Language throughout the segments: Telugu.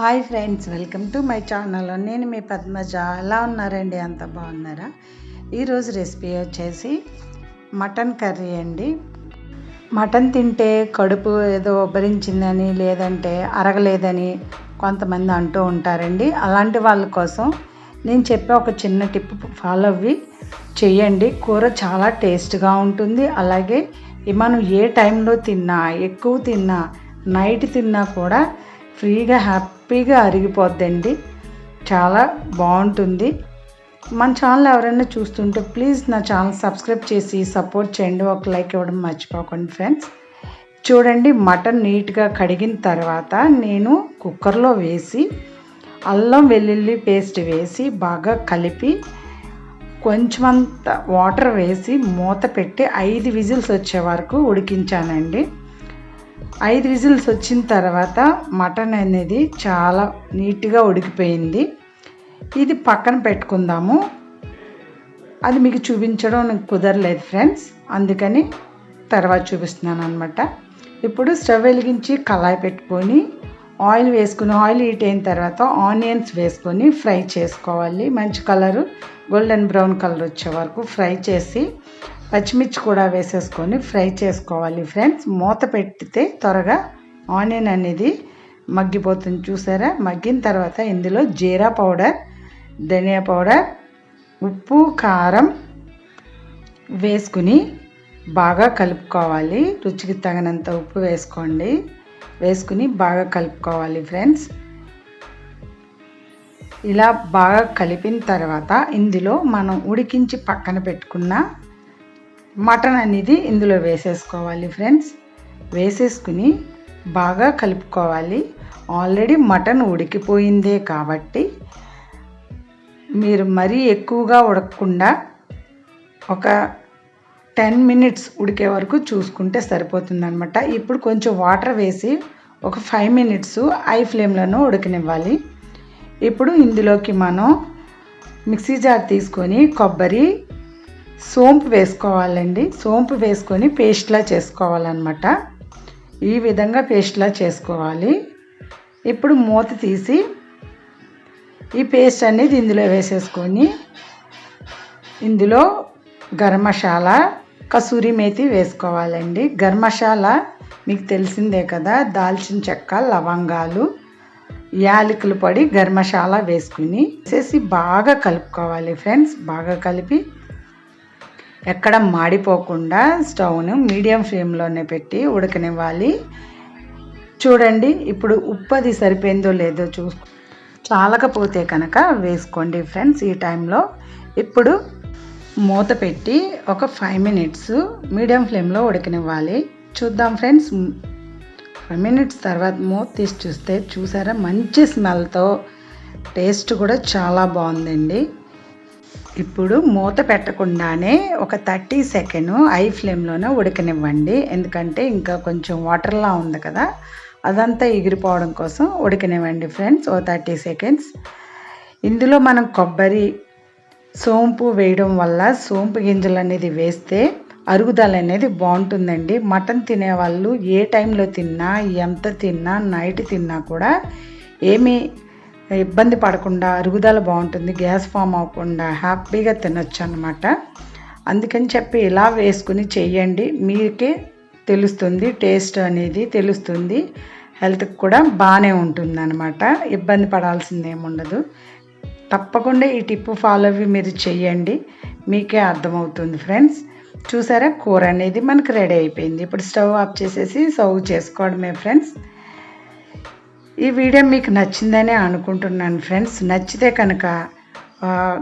Hi friends welcome to my channel. నేను మీ పద్మజ. ఎలా ఉన్నారండి? అంత బాగున్నారా? ఈరోజు రెసిపీ వచ్చేసి మటన్ కర్రీ అండి. మటన్ తింటే కడుపు ఏదో ఉబ్బరించిందని లేదంటే అరగలేదని కొంతమంది అంటూ ఉంటారండి. అలాంటి వాళ్ళ కోసం నేను చెప్పే ఒక చిన్న టిప్ ఫాలో అవ్వి. చేయండి కూర చాలా టేస్ట్గా ఉంటుంది. అలాగే మనం ఏ టైంలో తిన్నా ఎక్కువ తిన్నా నైట్ తిన్నా కూడా ఫ్రీగా హ్యాపీగా అరిగిపోద్దండి. చాలా బాగుంటుంది. మన ఛానల్ ఎవరైనా చూస్తుంటే ప్లీజ్ నా ఛానల్ సబ్స్క్రైబ్ చేసి సపోర్ట్ చేయండి. ఒక లైక్ ఇవ్వడం మర్చిపోకండి ఫ్రెండ్స్. చూడండి మటన్ నీట్గా కడిగిన తర్వాత నేను కుక్కర్లో వేసి అల్లం వెల్లుల్లి పేస్ట్ వేసి బాగా కలిపి కొంచెమంత వాటర్ వేసి మూత పెట్టి ఐదు విజిల్స్ వచ్చే వరకు ఉడికించానండి. ఐదు విజిల్స్ వచ్చిన తర్వాత మటన్ అనేది చాలా నీట్గా ఉడికిపోయింది. ఇది పక్కన పెట్టుకుందాము. అది మీకు చూపించడం నాకు కుదరలేదు ఫ్రెండ్స్. అందుకని తర్వాత చూపిస్తున్నాను అనమాట ఇప్పుడు స్టవ్ వెలిగించి కళాయి పెట్టుకొని ఆయిల్ వేసుకుని ఆయిల్ హీట్ అయిన తర్వాత ఆనియన్స్ వేసుకొని ఫ్రై చేసుకోవాలి. మంచి కలరు గోల్డెన్ బ్రౌన్ కలర్ వచ్చే వరకు ఫ్రై చేసి పచ్చిమిర్చి కూడా వేసేసుకొని ఫ్రై చేసుకోవాలి ఫ్రెండ్స్. మూత పెట్టితే త్వరగా ఆనియన్ అనేది మగ్గిపోతుంది. చూసారా? మగ్గిన తర్వాత ఇందులో జీరా పౌడర్ ధనియా పౌడర్ ఉప్పు కారం వేసుకుని బాగా కలుపుకోవాలి. రుచికి తగినంత ఉప్పు వేసుకోండి. వేసుకుని బాగా కలుపుకోవాలి ఫ్రెండ్స్. ఇలా బాగా కలిపిన తర్వాత ఇందులో మనం ఉడికించి పక్కన పెట్టుకున్న మటన్ అనేది ఇందులో వేసేసుకోవాలి ఫ్రెండ్స్. వేసేసుకుని బాగా కలుపుకోవాలి. ఆల్రెడీ మటన్ ఉడికిపోయిందే కాబట్టి మీరు మరీ ఎక్కువగా ఉడకకుండా ఒక టెన్ మినిట్స్ ఉడికే వరకు చూసుకుంటే సరిపోతుందనమాట ఇప్పుడు కొంచెం వాటర్ వేసి ఒక ఫైవ్ మినిట్స్ ఐ ఫ్లేమ్లోనూ ఉడకనివ్వాలి. ఇప్పుడు ఇందులోకి మనం మిక్సీ జార్ తీసుకొని కొబ్బరి సోంపు వేసుకోవాలండి. సోంపు వేసుకొని పేస్ట్లా చేసుకోవాలన్నమాట. ఈ విధంగా పేస్ట్లా చేసుకోవాలి. ఇప్పుడు మూత తీసి ఈ పేస్ట్ అనేది ఇందులో వేసేసుకొని ఇందులో గరం మసాలా కసూరి మేతి వేసుకోవాలండి. గరం మసాలా మీకు తెలిసిందే కదా దాల్చిన చెక్క లవంగాలు యాలకులు పడి గరం మసాలా వేసుకుని వేసేసి బాగా కలుపుకోవాలి ఫ్రెండ్స్. బాగా కలిపి ఎక్కడ మాడిపోకుండా స్టవ్ను మీడియం ఫ్లేమ్లోనే పెట్టి ఉడకనివ్వాలి. చూడండి ఇప్పుడు ఉప్పు అది సరిపోయిందో లేదో చూ చాలకపోతే కనుక వేసుకోండి ఫ్రెండ్స్ ఈ టైంలో. ఇప్పుడు మూత పెట్టి ఒక ఫైవ్ మినిట్స్ మీడియం ఫ్లేమ్లో ఉడకనివ్వాలి. చూద్దాం ఫ్రెండ్స్. ఫైవ్ మినిట్స్ తర్వాత మూత తీసి చూస్తే చూసారా? మంచి స్మెల్తో టేస్ట్ కూడా చాలా బాగుందండి. ఇప్పుడు మూత పెట్టకుండానే ఒక థర్టీ సెకండ్ ఐ ఫ్లేమ్లోనే ఉడకనివ్వండి. ఎందుకంటే ఇంకా కొంచెం వాటర్లా ఉంది కదా అదంతా ఎగిరిపోవడం కోసం ఉడకనివ్వండి ఫ్రెండ్స్ ఓ థర్టీ సెకండ్స్. ఇందులో మనం కొబ్బరి సోంపు వేయడం వల్ల సోంపు గింజలు అనేది వేస్తే అరుగుదల అనేది బాగుంటుందండి. మటన్ తినేవాళ్ళు ఏ టైంలో తిన్నా ఎంత తిన్నా నైట్ తిన్నా కూడా ఏమీ ఇబ్బంది పడకుండా అరుగుదల బాగుంటుంది గ్యాస్ ఫామ్ అవ్వకుండా హ్యాపీగా తినొచ్చు అనమాట అందుకని చెప్పి ఇలా వేసుకుని చేయండి. మీకే తెలుస్తుంది టేస్ట్ అనేది తెలుస్తుంది. హెల్త్కి కూడా బాగానే ఉంటుంది అనమాట ఇబ్బంది పడాల్సిందేముండదు. తప్పకుండా ఈ టిప్పు ఫాలో అవి మీరు చెయ్యండి మీకే అర్థమవుతుంది ఫ్రెండ్స్. చూసారా? కూర అనేది మనకు రెడీ అయిపోయింది. ఇప్పుడు స్టవ్ ఆఫ్ చేసేసి సర్వ్ చేసుకోవడమే ఫ్రెండ్స్. ఈ వీడియో మీకు నచ్చిందని అనుకుంటున్నాను ఫ్రెండ్స్. నచ్చితే కనుక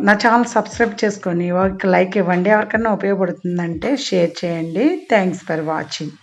నా ఛానల్ సబ్స్క్రైబ్ చేసుకొని ఒక లైక్ ఇవ్వండి. ఎవరికైనా ఉపయోగపడుతుందంటే షేర్ చేయండి. Thanks for watching.